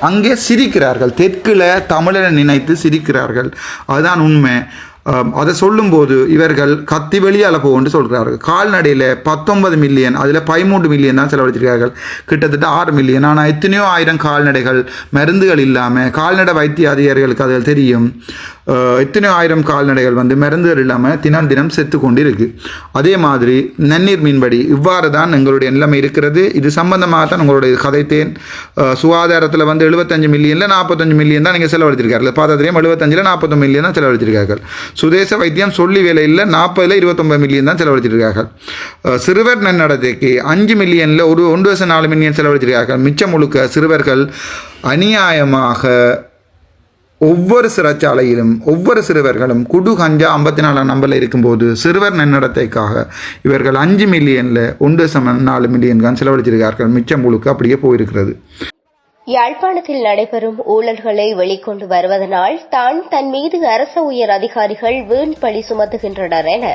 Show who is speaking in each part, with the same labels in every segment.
Speaker 1: அங்கே சிரிக்கிறார்கள். தெற்கில் தமிழரை நினைத்து சிரிக்கிறார்கள். அதுதான் உண்மை. அதை சொல்லும்போது இவர்கள் கத்தி வெளியால் போகும்னு சொல்கிறார்கள் கால்நடையில் பத்தொன்பது மில்லியன் அதில் பதிமூன்று மில்லியன் தான் செலவழிச்சிருக்கார்கள். கிட்டத்தட்ட ஆறு மில்லியன் ஆனால் எத்தனையோ ஆயிரம் கால்நடைகள் மருந்துகள் இல்லாமல் கால்நடை வைத்திய அதிகாரிகளுக்கு அதில் தெரியும். எத்தனையோ ஆயிரம் கால்நடைகள் வந்து மருந்துகள் இல்லாமல் தினம் தினம் செத்து கொண்டு இருக்குது அதே மாதிரி நன்னீர் மீன்படி இவ்வாறு தான் எங்களுடைய நிலைமை இருக்கிறது. இது சம்பந்தமாக தான் உங்களுடைய கதைத்தேன் சுகாதாரத்தில் வந்து எழுபத்தஞ்சு மில்லியனில் நாற்பத்தஞ்சு மில்லியன் தான் நீங்கள் செலவழித்திருக்கார்கள் பார்த்தா தெரியும் எழுபத்தஞ்சில் நாற்பத்தஞ்சு மில்லியன் தான் செலவழிச்சிருக்கார்கள். சுதேச வைத்தியம் சொல்லி வேலையில் நாற்பதில் இருபத்தொம்பது மில்லியன் தான் செலவழிச்சிருக்கார்கள் சிறுவர் நன்னடத்தைக்கு அஞ்சு மில்லியனில் ஒரு ஒன்று வருஷம் நாலு மில்லியன் செலவழிச்சிருக்கார்கள் மிச்சம் முழுக்க சிறுவர்கள் அநியாயமாக ஒவ்வொரு சிறைச்சாலையிலும் ஒவ்வொரு சிறுவர்களும் குடு கஞ்சா ஐம்பத்தி நாலாம் நம்பரில் இருக்கும்போது சிறுவர் நன்னடத்தைக்காக இவர்கள் அஞ்சு மில்லியனில் ஒன்று சம நாலு மில்லியன் தான் செலவழிச்சிருக்கார்கள். மிச்சம் முழுக்க அப்படியே போயிருக்கிறது.
Speaker 2: யாழ்ப்பாணத்தில் நடைபெறும் ஊழல்களை வெளிக்கொண்டு வருவதனால் தான் தன் மீது அரச உயர் அதிகாரிகள் வீண் பழி சுமத்துகின்றனர் என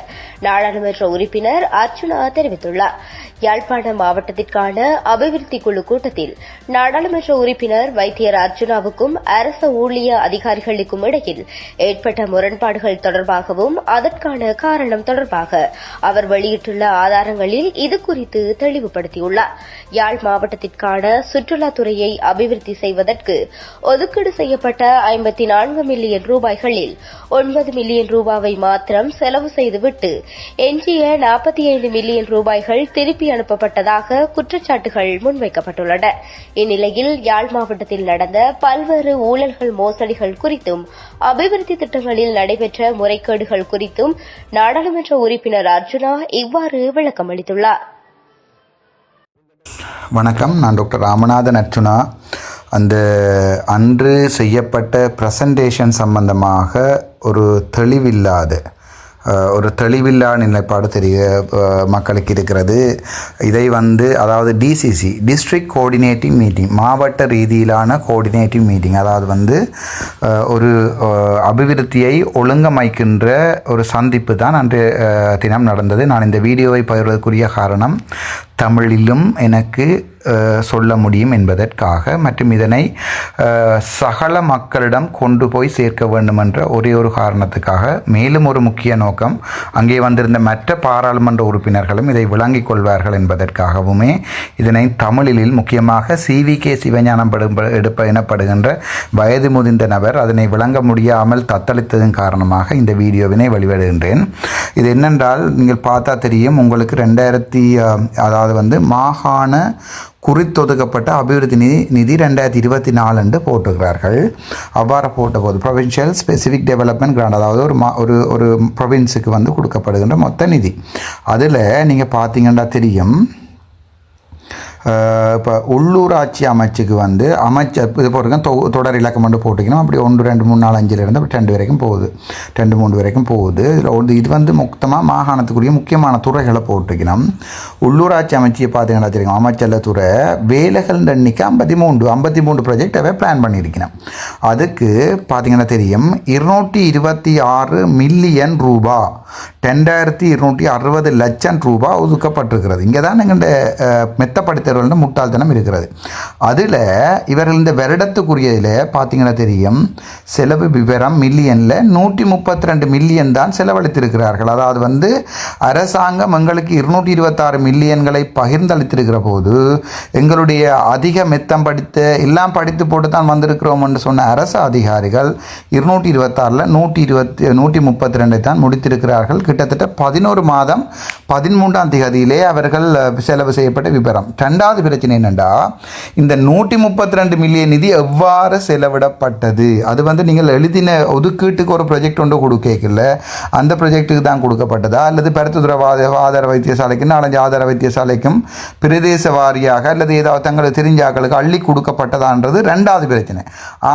Speaker 2: நாடாளுமன்ற உறுப்பினர் அர்ச்சுனா தெரிவித்துள்ளார். யாழ்ப்பாணம் மாவட்டத்திற்கான அபிவிருத்தி குழு கூட்டத்தில் நாடாளுமன்ற உறுப்பினர் வைத்தியர் அர்ச்சுனாவுக்கும் அரச ஊழிய அதிகாரிகளுக்கும் இடையில் ஏற்பட்ட முரண்பாடுகள் தொடர்பாகவும் அதற்கான காரணம் தொடர்பாக அவர் வெளியிட்டுள்ள ஆதாரங்களில் இது குறித்து தெளிவுபடுத்தியுள்ளார். யாழ் மாவட்டத்திற்கான சுற்றுலாத்துறையை அபிவிருத்தி செய்வதற்கு ஒதுக்கீடு செய்யப்பட்ட ஐம்பத்தி நான்கு மில்லியன் ரூபாய்களில் ஒன்பது மில்லியன் ரூபாவை மாத்திரம் செலவு செய்துவிட்டு எஞ்சிய நாற்பத்தி ஐந்து மில்லியன் ரூபாய்கள் திருப்பி அனுப்பப்பட்டதாக குற்றச்சாட்டுகள் முன்வைக்கப்பட்டுள்ளன. இந்நிலையில் யாழ் மாவட்டத்தில் நடந்த பல்வேறு ஊழல்கள் மோசடிகள் குறித்தும் அபிவிருத்தி திட்டங்களில் நடைபெற்ற முறைகேடுகள் குறித்தும் நாடாளுமன்ற உறுப்பினர் அர்ஜுனா இவ்வாறு விளக்கமளித்துள்ளார்.
Speaker 1: வணக்கம். நான் டாக்டர் ராமநாதன் அர்ச்சுனா அந்த அன்று செய்யப்பட்ட ப்ரெசன்டேஷன் சம்பந்தமாக ஒரு தெளிவில்லாத ஒரு தெளிவில்லா நிலைப்பாடு தெரிய மக்களுக்கு இருக்கிறது. இதை வந்து அதாவது டிசிசி டிஸ்ட்ரிக்ட் கோஆர்டினேட்டிங் மீட்டிங் மாவட்ட ரீதியிலான கோஆர்டினேட்டிங் மீட்டிங் அதாவது வந்து ஒரு அபிவிருத்தியை ஒழுங்கமைக்கின்ற ஒரு சந்திப்பு தான் அன்று தினம் நடந்தது. நான் இந்த வீடியோவை பகிர்வதற்குரிய காரணம் தமிழிலும் எனக்கு சொல்ல முடியும் என்பதற்காக மற்றும் இதனை சகல மக்களிடம் கொண்டு போய் சேர்க்க வேண்டும் என்ற ஒரே ஒரு காரணத்துக்காக மேலும் ஒரு முக்கிய நோக்கம் அங்கே வந்திருந்த மற்ற பாராளுமன்ற உறுப்பினர்களும் இதை விளங்கிக் கொள்வார்கள் என்பதற்காகவுமே இதனை தமிழில் முக்கியமாக சிவி கே. சிவஞானம் எடுப்ப எனப்படுகின்ற வயது முதிர்ந்த நபர் அதனை விளங்க முடியாமல் தத்தளித்ததன் காரணமாக இந்த வீடியோவினை வெளியிடுகின்றேன். இது என்னென்றால் நீங்கள் பார்த்தா தெரியும் உங்களுக்கு ரெண்டாயிரத்தி அதாவது அது வந்து மாகாண குறித்தொதுக்கப்பட்ட அபிவிருத்தி நிதி நிதி ரெண்டாயிரத்தி இருபத்தி நாலுண்டு போட்டுக்கிறார்கள் அவ்வாறு போட்டபோது ப்ரொவின்ஷியல் ஸ்பெசிஃபிக் டெவலப்மெண்ட் கிராண்ட் அதாவது ஒரு மா ஒரு ஒரு ப்ரொவின்ஸுக்கு வந்து கொடுக்கப்படுகின்ற மொத்த நிதி. அதில் நீங்கள் பார்த்தீங்கன்னா தெரியும் இப்போ உள்ளூராட்சி அமைச்சுக்கு வந்து அமைச்சர் இது போட்டுருங்க தொ தொடர் இலக்கம் மட்டும் போட்டுக்கணும். அப்படி ஒன்று ரெண்டு மூணு நாலு அஞ்சுலேருந்து அப்படி ரெண்டு வரைக்கும் போகுது. ரெண்டு மூணு வரைக்கும் போகுது. இதில் இது வந்து மொத்தமாக மாகாணத்துக்குரிய முக்கியமான துறைகளை போட்டுக்கணும். உள்ளூராட்சி அமைச்சியை பார்த்தீங்கன்னா தெரியும் அமைச்சரில் துறை வேலைகள் எண்ணிக்கை ஐம்பத்தி மூன்று ஐம்பத்தி மூன்று ப்ராஜெக்டவே பிளான் பண்ணியிருக்கணும். அதுக்கு பார்த்தீங்கன்னா தெரியும் இருநூற்றி இருபத்தி ஆறு மில்லியன் ரூபா ரெண்டாயிரத்தி இருநூற்றி அறுபது லட்சம் ரூபா ஒதுக்கப்பட்டிருக்கிறது. இங்கே தான் எங்கள்ட மெத்தப்படுத்தவர்கள முட்டாள்தனம் இருக்கிறது. அதில் இவர்கள் இந்த வருடத்துக்குரியதில் பார்த்தீங்கன்னா தெரியும் செலவு விவரம் மில்லியனில் நூற்றி முப்பத்தி ரெண்டு மில்லியன் தான் செலவழித்திருக்கிறார்கள். அதாவது வந்து அரசாங்கம் எங்களுக்கு இருநூற்றி இருபத்தாறு மில்லியன்களை பகிர்ந்தளித்திருக்கிற போது எங்களுடைய அதிக மெத்தம் படித்து எல்லாம் படித்து போட்டு தான் வந்திருக்கிறோம் என்று சொன்ன அரசு அதிகாரிகள் இருநூற்றி இருபத்தாறில் நூற்றி இருபத்தி நூற்றி முப்பத்தி ரெண்டை தான் முடித்திருக்கிறார்கள். கிட்டத்தட்ட பதினோரு மாதம் பதிமூன்றாம் தேதியிலே அவர்கள் செலவு செய்யப்பட்ட விபரம் ரெண்டாவது பிரச்சனை என்னென்னா இந்த நூற்றி முப்பத்தி ரெண்டு மில்லியன் நிதி எவ்வாறு செலவிடப்பட்டது? அது வந்து நீங்கள் எழுதின ஒதுக்கீட்டுக்கு ஒரு ப்ராஜெக்ட் ஒன்று கொடுக்கல அந்த ப்ராஜெக்ட்டுக்கு தான் கொடுக்கப்பட்டதா? அல்லது பருத்துத்துறை ஆதார வைத்தியசாலைக்கு நாலஞ்சு ஆதார வைத்தியசாலைக்கும் பிரதேச வாரியாக அல்லது ஏதாவது தங்களுக்கு தெரிஞ்ச ஆட்களுக்கு அள்ளி கொடுக்கப்பட்டதான்றது ரெண்டாவது பிரச்சனை.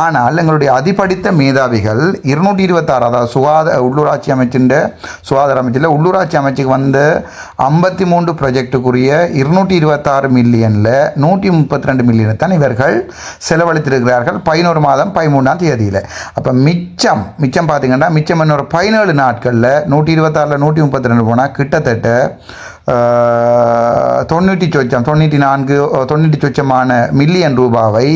Speaker 1: ஆனால் எங்களுடைய அதிபடித்த மேதாவிகள் இருநூற்றி இருபத்தாறு அதாவது சுகாதார உள்ளூராட்சி அமைச்சின் சுகாதார அமைச்சில் உள்ளூராட்சி அமைச்சுக்கு வந்த ஐம்பத்தி மூன்று ப்ராஜெக்டுக்குரிய இருநூற்றி இருபத்தாறு மில்லியனில் நூற்றி முப்பத்தி ரெண்டு மில்லியனை தான் இவர்கள் செலவழித்திருக்கிறார்கள். பதினோரு மாதம் பதிமூணாம் தேதியில். அப்போ மிச்சம் மிச்சம் பார்த்தீங்கன்னா மிச்சம் இன்னொரு பதினேழு நாட்களில் நூற்றி இருபத்தாறில் நூற்றி முப்பத்தி ரெண்டு போனால் கிட்டத்தட்ட தொண்ணூற்றி சொச்சம் தொண்ணூற்றி நான்கு தொண்ணூற்றி சொச்சமான மில்லியன் ரூபாவை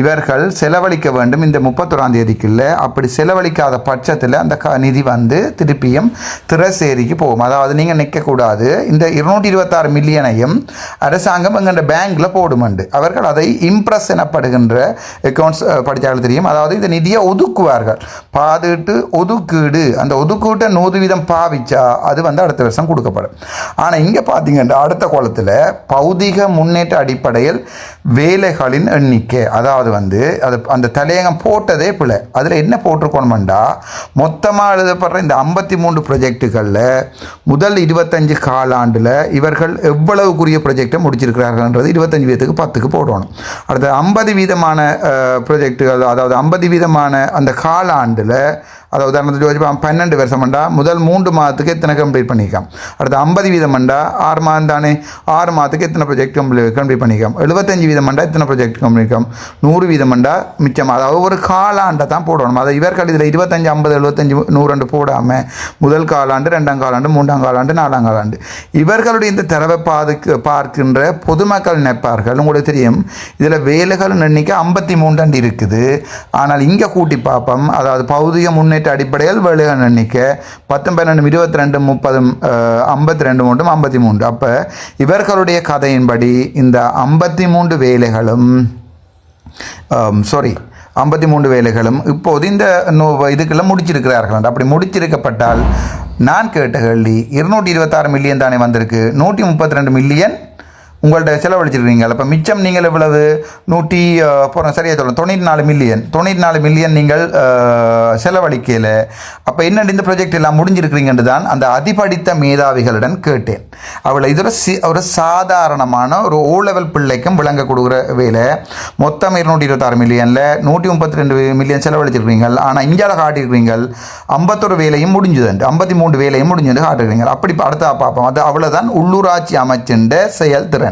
Speaker 1: இவர்கள் செலவழிக்க வேண்டும் இந்த முப்பத்தொராம் தேதிக்குள்ள. அப்படி செலவழிக்காத பட்சத்தில் அந்த க நிதி வந்து திருப்பியும் திரசேரிக்கு போகும். அதாவது நீங்கள் நிற்கக்கூடாது இந்த இருநூற்றி இருபத்தாறு மில்லியனையும் அரசாங்கம் எங்கள்கிட்ட பேங்க்கில் போடுமண்டு. அவர்கள் அதை இம்ப்ரெஸ் எனப்படுகின்ற அக்கௌண்ட்ஸ் படித்தாலும் தெரியும். அதாவது இந்த நிதியை ஒதுக்குவார்கள். பாதுட்டு ஒதுக்கீடு. அந்த ஒதுக்கீட்டை நூறு வீதம் பாவிச்சா அது வந்து அடுத்த வருஷம் கொடுக்கப்படும். ஆனால் இங்கே பார்த்தீங்கன்னா அடுத்த கோலத்தில் பௌதிக முன்னேற்ற அடிப்படையில் வேலைகளின் எண்ணிக்கை. அதாவது வந்து அது அந்த தலையங்கம் போட்டதே பிள்ளை அதில் என்ன போட்டிருக்கணுமெண்டா மொத்தமாக எழுதப்படுற இந்த ஐம்பத்தி மூன்று ப்ரொஜெக்டுகளில் முதல் இருபத்தஞ்சு காலாண்டில் இவர்கள் எவ்வளவுக்குரிய ப்ரொஜெக்டை முடிச்சிருக்கிறார்கள்ன்றது இருபத்தஞ்சு வீதத்துக்கு பத்துக்கு போடணும். அடுத்து ஐம்பது வீதமான ப்ரொஜெக்டுகள் அதாவது ஐம்பது வீதமான அந்த காலாண்டில் அதை உதாரணத்துக்கு வச்சு பன்னெண்டு வருஷம்ண்டா முதல் மூன்று மாதத்துக்கு எத்தனை கம்ப்ளீட் பண்ணிக்கலாம் அடுத்து ஐம்பது வீதம்ண்டா ஆறு மாதம் தானே ஆறு மாதத்துக்கு எத்தனை ப்ரொஜெக்ட் கம்ப்ளீட் கம்ப்ளீட் பண்ணிக்கலாம் எழுபத்தஞ்சு வீதம்ண்டா எத்தனை ப்ரொஜெக்ட் கம்ப்ளீட் நூறு வீதம்ண்டா மிச்சம் அதாவது ஒரு காலாண்டை தான் போடணும். அதை இவர்கள் இதில் இருபத்தஞ்சு ஐம்பது எழுபத்தஞ்சு நூறு போடாமல் முதல் காலாண்டு ரெண்டாம் காலாண்டு மூன்றாம் காலாண்டு நாலாம் காலாண்டு. இவர்களுடைய இந்த தரவை பாதுக்கு பார்க்கின்ற பொதுமக்கள் நினைப்பார்கள். உங்களுக்கு தெரியும் இதில் வேலைகள் எண்ணிக்கை ஐம்பத்தி மூன்றாண்டு இருக்குது. ஆனால் இங்கே கூட்டி பார்ப்போம். அதாவது பௌதிக முன்னேற்ற அடிப்படையில் வேலைகள் எண்ணிக்கை பத்தும் பன்னெண்டு இருபத்தி ரெண்டு முப்பது ஐம்பத்தி ரெண்டு மூன்றும் ஐம்பத்தி மூன்று அப்போ இவர்களுடைய கதையின்படி இந்த ஐம்பத்தி மூன்று வேலைகளும் சாரி ஐம்பத்தி மூன்று வேலைகளும் இப்போது இந்த நோ- இதுக்கெல்லாம் முடிச்சிருக்கிறார்கள். அப்படி முடிச்சிருக்கப்பட்டால் நான் கேட்ட கேள்வி இருநூற்றி இருபத்தாறு மில்லியன் தானே வந்திருக்கு நூற்றி முப்பத்தி ரெண்டு மில்லியன் உங்கள்கிட்ட செலவழிச்சிருக்கீங்க. அப்போ மிச்சம் நீங்கள் எவ்வளவு? நூற்றி போகிறோம் சரியாக சொல்லணும் தொண்ணூற்றி நாலு மில்லியன் தொண்ணூற்றி நாலு மில்லியன் நீங்கள் செலவழிக்கல. அப்போ என்ன இந்த ப்ராஜெக்ட் எல்லாம் முடிஞ்சிருக்கிறீங்கன்னு தான் அந்த அதிபடித்த மேதாவிகளுடன் கேட்டேன். அவளை இது ஒரு சி ஒரு சாதாரணமான ஒரு ஓ லெவல் பிள்ளைக்கும் விளங்க கொடுக்குற வேலை. மொத்தம் இருநூற்றி இருபத்தாறு மில்லியனில் நூற்றி முப்பத்தி ரெண்டு மில்லியன் செலவழிச்சிருக்கீங்க ஆனால் இந்தியாவில் காட்டியிருக்கிறீங்க ஐம்பத்தொரு வேலையும் முடிஞ்சுதுண்டு ஐம்பத்தி மூன்று வேலையும் முடிஞ்சது காட்டிருக்கிறீங்க அப்படி அடுத்தா பார்ப்போம். அது அவ்வளோதான் உள்ளூராட்சி அமைச்சின்ற செயல்திறன்.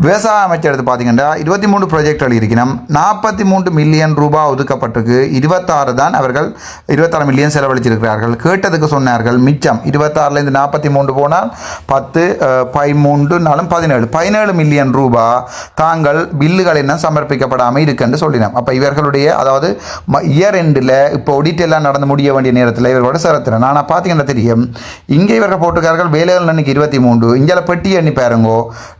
Speaker 1: விவசாய அமைச்சர் எடுத்து பார்த்தீங்கன்னா இருபத்தி மூணு ப்ராஜெக்ட்கள் இருக்கணும் நாற்பத்தி மூன்று மில்லியன் ரூபாய் ஒதுக்கப்பட்டிருக்கு. இருபத்தாறு தான் அவர்கள் இருபத்தாறு மில்லியன் செலவழிச்சிருக்கிறார்கள். கேட்டதுக்கு சொன்னார்கள் மிச்சம் இருபத்தாறுலேருந்து நாற்பத்தி மூன்று போனால் பத்து அஹ், பதிமூன்று பதினேழு. பதினேழு மில்லியன் ரூபாய் தாங்கள் பில்லுகள் என்ன சமர்ப்பிக்கப்படாமல் இருக்குன்னு சொல்லினோம். அப்போ இவர்களுடைய அதாவது இயர் எண்டில் இப்போ ஒடிட் எல்லாம் நடந்து முடிய வேண்டிய நேரத்தில் இவர்களோட சிறத்தினர் ஆனால் பார்த்தீங்கன்னா தெரியும் இங்கே இவர்கள் போட்டிருக்கார்கள் வேலைகள் அன்னைக்கு இருபத்தி மூன்று. இங்கே பெட்டி எண்ணி பாருங்கோ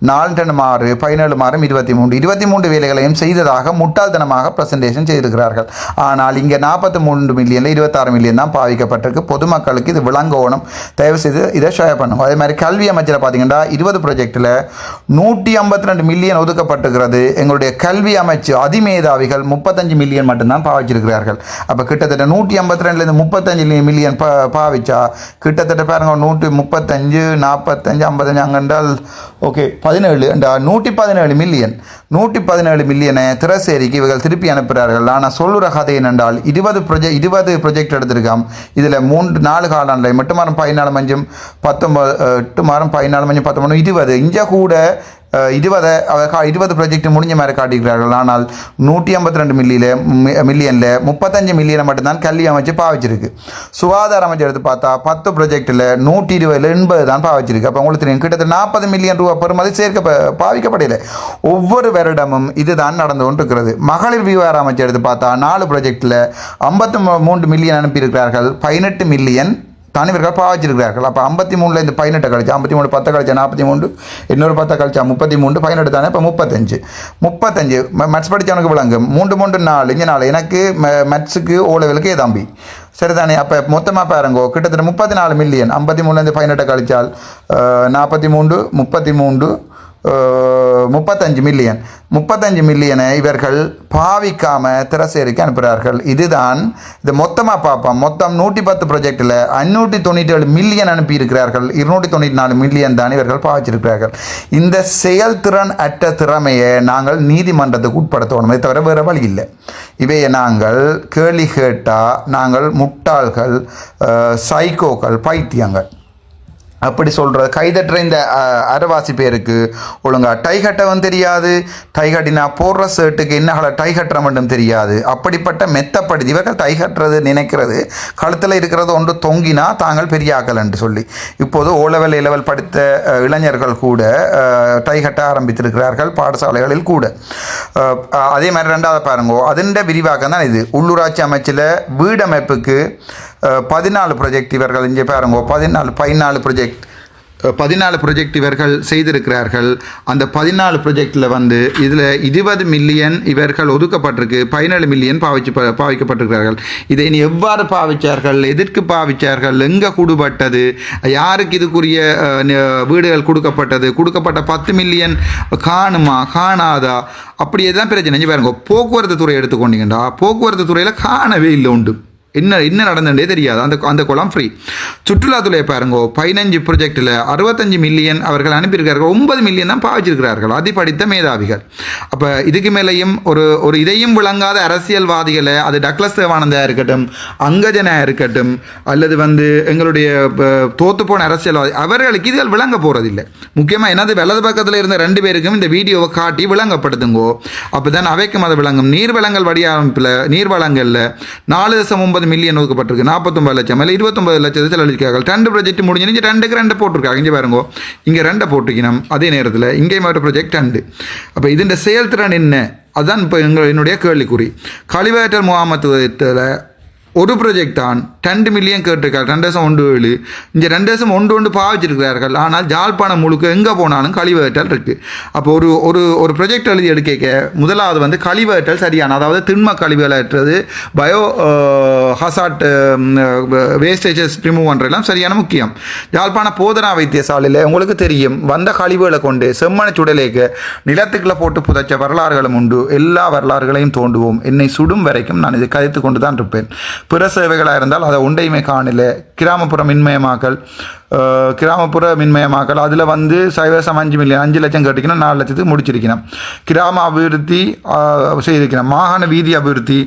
Speaker 1: நாலு டன் ஆகவே பதினேழு மாதம் இருபத்தி மூன்று இருபத்தி மூன்று வேலைகளையும் செய்ததாக முட்டாள்தனமாக பிரசன்டேஷன் செய்திருக்கிறார்கள். ஆனால் இங்கே நாற்பத்தி மூன்று மில்லியனில் இருபத்தாறு மில்லியன் தான் பாவிக்கப்பட்டிருக்கு. பொதுமக்களுக்கு இது விளங்கோணும் தயவு செய்து இதை ஷேர் பண்ணும் அதே மாதிரி கல்வி அமைச்சரை பார்த்தீங்கன்னா இருபது ப்ரொஜெக்டில் நூற்றி ஐம்பத்தி ரெண்டு மில்லியன் ஒதுக்கப்பட்டிருக்கிறது. எங்களுடைய கல்வி அமைச்சு அதிமேதாவிகள் முப்பத்தஞ்சு மில்லியன் மட்டும்தான் பாவிச்சிருக்கிறார்கள். அப்போ கிட்டத்தட்ட நூற்றி ஐம்பத்தி ரெண்டுலேருந்து முப்பத்தஞ்சு மில்லியன் பா பாவிச்சா கிட்டத்தட்ட பாருங்க நூற்றி முப்பத்தஞ்சு நாற்பத்தஞ்சு ஐம்பத்தஞ்சு அங்கென்றால் ஓகே பதினேழு இந்த நூற்றி நூற்றி பதினேழு மில்லியன் நூற்றி பதினேழு மில்லியனை திரசேரிக்கு இவர்கள் திருப்பி அனுப்புகிறார்கள். ஆனால் சொல்லுற கதை என்னென்றால் இருபது ப்ரொஜெக்ட் இருபது ப்ரொஜெக்ட் எடுத்திருக்காம். இதில் மூன்று நாலு காலாண்டில் எட்டு மாதம் பதினாலு மஞ்சம் பத்தொம்பது எட்டு மாதம் பதினாலு மஞ்சம் பத்தொம்பது இருபது. இங்கே கூட இருபதை இருபது ப்ராஜெக்ட் முடிஞ்ச மாதிரி காட்டியிருக்கிறார்கள். ஆனால் நூற்றி ஐம்பத்தி ரெண்டு மில்லியில் மில்லியனில் முப்பத்தஞ்சு மில்லியனை மட்டும்தான் கல்வி அமைச்சு பாவிச்சிருக்கு. சுகாதார அமைச்சர் எடுத்து பார்த்தா பத்து ப்ராஜெக்டில் நூற்றி இருபதுல எண்பது தான் பாவிச்சிருக்கு. அப்போ உங்களுக்கு தெரியும் கிட்டத்தட்ட நாற்பது மில்லியன் ரூபா பெறுமதி சேர்க்க பாவிக்கப்படலை. ஒவ்வொரு வருடமும் இதுதான் நடந்து கொண்டிருக்கிறது. மகளிர் விவகார அமைச்சர் எடுத்து பார்த்தா நாலு ப்ராஜெக்டில் ஐம்பத்தி மூன்று மில்லியன் அனுப்பியிருக்கிறார்கள். பதினெட்டு மில்லியன் தனிவர்கள் பாவிச்சிருக்கிறார்கள் அப்போ ஐம்பத்தி மூணில் இந்த பதினெட்டு கழிச்சா ஐம்பத்தி மூணு பத்தை கழிச்சா நாற்பத்தி மூணு இன்னொரு பத்தை கழிச்சா முப்பத்தி மூணு பதினெட்டு தானே? இப்போ முப்பத்தஞ்சு. முப்பத்தஞ்சு. மேத்ஸ் படித்தவனுக்கு விளங்கும். மூன்று மூன்று நாலு இங்கே நாலு. எனக்கு மெட்ஸுக்கு ஓ லெவலுக்கு சரி சரிதானே? அப்போ மொத்தமாக பாருங்கோ. கிட்டத்தட்ட முப்பத்தி நாலு மில்லியன் ஐம்பத்தி மூணுலேருந்து பதினெட்டை கழிச்சால் நாற்பத்தி மூன்று முப்பத்தி மூன்று முப்பத்தஞ்சு மில்லியன் முப்பத்தஞ்சு மில்லியனை இவர்கள் பாவிக்காமல் திரசேரிக்கு அனுப்புகிறார்கள் இதுதான் இது மொத்தமாக பார்ப்போம் மொத்தம் நூற்றி பத்து ப்ரொஜெக்டில் ஐநூற்றி தொண்ணூற்றி ஏழு மில்லியன் அனுப்பியிருக்கிறார்கள். இருநூற்றி தொண்ணூற்றி நாலு மில்லியன் தான் இவர்கள் பாவிச்சிருக்கிறார்கள். இந்த செயல்திறன் அற்ற திறமையை நாங்கள் நீதிமன்றத்துக்கு உட்படுத்தணும் தவிர வேறு வழி இல்லை. இவையை நாங்கள் கேள்வி கேட்டால் நாங்கள் முட்டாள்கள் சைக்கோக்கள் பைத்தியங்கள். அப்படி சொல்கிறது கைதட்டுற இந்த அரவாசி அரைவாசி பேருக்கு ஒழுங்காக டை கட்டவும் தெரியாது. டை கட்டினா போடுற ஷர்ட்டுக்கு என்ன டை கட்டுற மட்டும் தெரியாது. அப்படிப்பட்ட மெத்தப்படுத்தி இவர்கள் டை கட்டுறது நினைக்கிறது கழுத்தில் இருக்கிறது ஒன்று தொங்கினா தாங்கள் பெரிய ஆக்கள் என்று சொல்லி. இப்போது ஓ லெவல் லெவல் படித்த இளைஞர்கள் கூட டை கட்ட ஆரம்பித்திருக்கிறார்கள் பாடசாலைகளில் கூட. அதே மாதிரி ரெண்டாவது பாருங்க அதன் விரிவாக்கம் தான் இது. உள்ளூராட்சி அமைச்சில் வீடமைப்புக்கு பதினாலு ப்ரொஜெக்ட் இவர்கள் இங்கே பாருங்க பதினாலு பதினாலு ப்ரொஜெக்ட் பதினாலு ப்ரொஜெக்ட் இவர்கள் செய்திருக்கிறார்கள். அந்த பதினாலு ப்ரொஜெக்டில் வந்து இதில் இருபது மில்லியன் இவர்கள் ஒதுக்கப்பட்டிருக்கு பதினேழு மில்லியன் பாவிச்சு ப- பாவிக்கப்பட்டிருக்கிறார்கள். இதை இனி எவ்வாறு பாவித்தார்கள் எதற்கு பாவித்தார்கள் எங்கே கூடுபட்டது யாருக்கு இதுக்குரிய வீடுகள் கொடுக்கப்பட்டது கொடுக்கப்பட்ட பத்து மில்லியன் காணுமா காணாதா? அப்படி எல்லாம் பிரச்சனை பாருங்க போக்குவரத்து துறை எடுத்துக்கொண்டீங்கடா போக்குவரத்து துறையில் காணவே இல்லை உண்டு. என்ன என்ன நடந்ததே தெரியாது. அந்த அந்த குளம் ஃப்ரீ சுற்றுலாத்துறையை பாருங்க பதினஞ்சு ப்ரொஜெக்டில் அறுபத்தஞ்சு மில்லியன் அவர்கள் அனுப்பியிருக்கிறார்கள். ஒன்பது மில்லியன் தான் பாவிச்சிருக்கிறார்கள். அதிபடித்த மேதாவிகள். அப்போ இதுக்கு மேலேயும் ஒரு ஒரு இதையும் விளங்காத அரசியல்வாதிகளை அது டக்ளஸ் தேவானந்தா இருக்கட்டும் அங்கஜனா இருக்கட்டும் அல்லது வந்து எங்களுடைய தோத்து போன அரசியல்வாதி அவர்களுக்கு இதுகள் விளங்க போகிறதில்லை முக்கியமாக என்னது வலது பக்கத்தில் இருந்த ரெண்டு பேருக்கும் இந்த வீடியோவை காட்டி விளங்கப்படுத்துங்கோ அப்போ தான் அவைக்கும் அது விளங்கும். நீர்வளங்கள் வடிவமைப்பில் நீர்வளங்களில் நாலு தசம் ஒன்பது நாற்பது மில்லியன் ஒதுக்கப்பட்டிருக்கு. நாற்பத்தொம்பது லட்சம். மேலே இருபத்தொம்பது லட்சத்தை செலவழிக்கார்கள் ரெண்டு ப்ராஜெக்ட் முடிஞ்சு ரெண்டுக்கு ரெண்டு போட்டிருக்காங்க. இங்கே பாருங்க. இங்கே ரெண்டை போட்டிருக்கணும் அதே நேரத்தில் இங்கேயும் ஒரு ப்ராஜெக்ட் ரெண்டு. அப்போ இதன் செயல்திறன் என்ன? அதுதான் இப்போ எங்கள் என்னுடைய கேள்விக்குறி. கழிவேற்றல் முகாமத்துவத்தில் ஒரு ப்ரொஜெக்ட் தான். ரெண்டு மில்லியன் கேட்டிருக்காரு ரெண்டு வருஷம் ஒன்று ஏழு. இந்த ரெண்டு வருஷம் ஒன்று ஒன்று பாவிச்சிருக்கிறார்கள். ஆனால் ஜாழ்ப்பாணம் முழுக்க எங்கே போனாலும் கழிவேற்றல் இருக்குது அப்போ ஒரு ஒரு ஒரு ப்ரொஜெக்ட் எழுதி எடுக்க முதலாவது வந்து கழிவேற்றல் சரியான அதாவது திண்ம கழிவுகளற்றது பயோ ஹசாட் வேஸ்டேஜஸ் ரிமூவ் பண்ணுறதுலாம் சரியான முக்கியம். ஜாழ்ப்பாண போதனா வைத்தியசாலையில் உங்களுக்கு தெரியும். வந்த கழிவுகளை கொண்டு செம்மனை சுடலேக்க நிலத்துக்குள்ளே போட்டு புதைச்ச வரலாறுகளும் உண்டு. எல்லா வரலாறுகளையும் தோண்டுவோம். என்னை சுடும் வரைக்கும் நான் இதை கதைத்து கொண்டு தான் இருப்பேன். பிற சேவைகளாக இருந்தால் அதை உண்டைமை காணல. கிராமப்புற மின்மயமாக்கல் கிராமப்புற மின்மயமாக்கல் அதில் வந்து சைவசம் அஞ்சு மில்லியன் அஞ்சு லட்சம் கேட்டிக்கணும் நாலு லட்சத்துக்கு முடிச்சிருக்கணும். கிராம அபிவிருத்தி செய்திருக்கிறேன் செய்திருக்கணும். மாகாண வீதி அபிவிருத்தி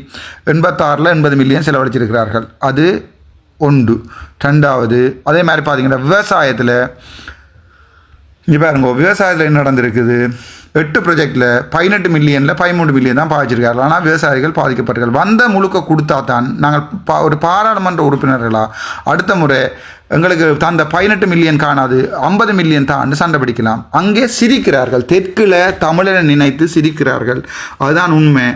Speaker 1: எண்பத்தாறில் எண்பது மில்லியன் செலவழிச்சிருக்கிறார்கள். அது ஒன்று. ரெண்டாவது அதே மாதிரி பார்த்தீங்கன்னா விவசாயத்தில் இங்கே பாருங்க விவசாயத்தில் என்ன நடந்திருக்குது? எட்டு ப்ரொஜெக்டில் பதினெட்டு மில்லியனில் பதிமூணு மில்லியன் தான் பாதிச்சிருக்காரு ஆனால் விவசாயிகள் பாதிக்கப்பட்டார்கள் வந்த முழுக்க கொடுத்தா தான் நாங்கள் பா ஒரு பாராளுமன்ற உறுப்பினர்களா அடுத்த முறை எங்களுக்கு தந்த பதினெட்டு மில்லியன் காணாது ஐம்பது மில்லியன் தான் சண்டை பிடிக்கலாம். அங்கே சிரிக்கிறார்கள். தெற்கில் தமிழரை நினைத்து சிரிக்கிறார்கள். அதுதான் உண்மை.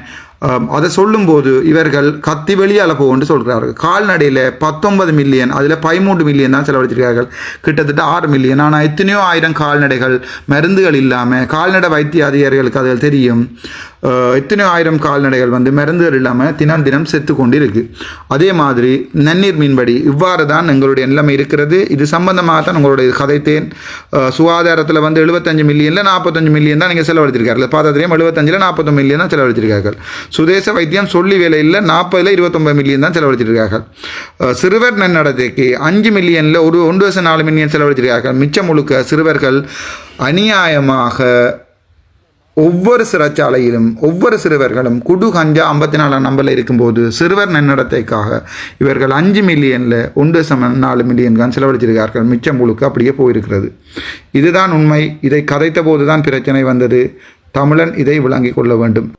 Speaker 1: அதை சொல்லும்போது இவர்கள் கத்தி வெளியால் போகும்னு சொல்கிறார்கள் கால்நடையில் பத்தொன்பது மில்லியன் அதில் பதிமூன்று மில்லியன் தான் செலவழித்திருக்கார்கள் கிட்டத்தட்ட ஆறு மில்லியன் ஆனால் எத்தனையோ ஆயிரம் கால்நடைகள் மருந்துகள் இல்லாமல் கால்நடை வைத்திய அதிகாரிகளுக்கு அதில் தெரியும். எத்தனை எத்தனையோ ஆயிரம் கால்நடைகள் வந்து மருந்துகள் இல்லாமல் தினம் தினம் செத்து கொண்டு இருக்குது அதே மாதிரி நன்னீர் மீன்படி இவ்வாறு தான் எங்களுடைய நிலைமை இருக்கிறது. இது சம்பந்தமாக தான் உங்களுடைய கதைத்தேன். சுகாதாரத்தில் வந்து எழுபத்தஞ்சு மில்லியனில் நாற்பத்தஞ்சு மில்லியன் தான் நீங்கள் செலவழித்திருக்கார்கள். பாத்திரம் எழுபத்தஞ்சில் நாற்பத்தொம்பது மில்லியன் தான் செலவழித்திருக்கார்கள். சுதேச வைத்தியம் சொல்லி வேலையில் நாற்பதில் இருபத்தொம்பது மில்லியன் தான் செலவழித்திருக்கார்கள். சிறுவர் நன்னடத்தைக்கு அஞ்சு மில்லியனில் ஒரு ஒன்று வருஷம் நாலு மில்லியன் செலவழித்திருக்கார்கள். மிச்சம் முழுக்க சிறுவர்கள் அநியாயமாக ஒவ்வொரு சிறைச்சாலையிலும் ஒவ்வொரு சிறுவர்களும் குடு கஞ்சா ஐம்பத்தி நாலாம் நம்பரில் இருக்கும்போது சிறுவர் நன்னடத்தைக்காக இவர்கள் அஞ்சு மில்லியனில் ஒன்று சம நாலு மில்லியன் தான் செலவழிச்சிருக்கார்கள். மிச்சம் முழுக்க அப்படியே போயிருக்கிறது. இதுதான் உண்மை. இதை கதைத்த போது தான் பிரச்சனை வந்தது. தமிழன் இதை விளங்கிக் கொள்ள வேண்டும்.